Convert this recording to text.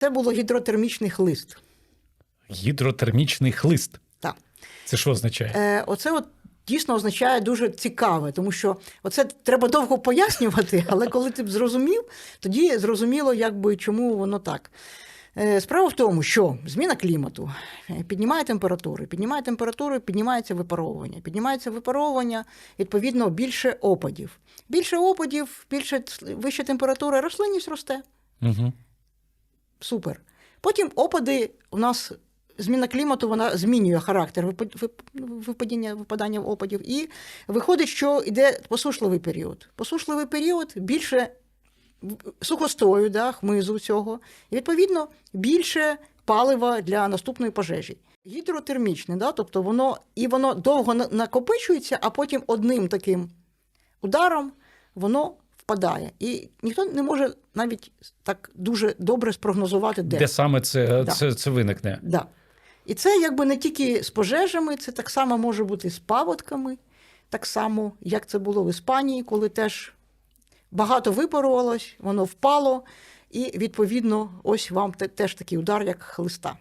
Це було гідротермічний хлист. Гідротермічний хлист. Так. Це що означає? Е, оце от дійсно означає дуже цікаве, тому що оце треба довго пояснювати, але коли ти б зрозумів, тоді зрозуміло, якби чому воно так. Е, Справа в тому, що зміна клімату е, піднімає температури, піднімає температури, піднімається випаровування. Піднімається випаровування, відповідно, більше опадів. Більше опадів, більше вища температура, рослинність росте. Угу. Супер. Потім опади у нас. Зміна клімату вона змінює характер випад- вип- випадіння, випадання опадів, і виходить, що йде посушливий період. Посушливий період більше сухостою, да, хмизу цього, і відповідно більше палива для наступної пожежі. Гідротермічне, да, тобто воно і воно довго накопичується, а потім одним таким ударом воно впадає. І ніхто не може навіть так дуже добре спрогнозувати, де. Де саме це, Да. це, це виникне? Да. І це якби не тільки з пожежами, це так само може бути з паводками, так само, як це було в Іспанії, коли теж багато випарувалось, воно впало, і відповідно, ось вам теж такий удар, як хлиста.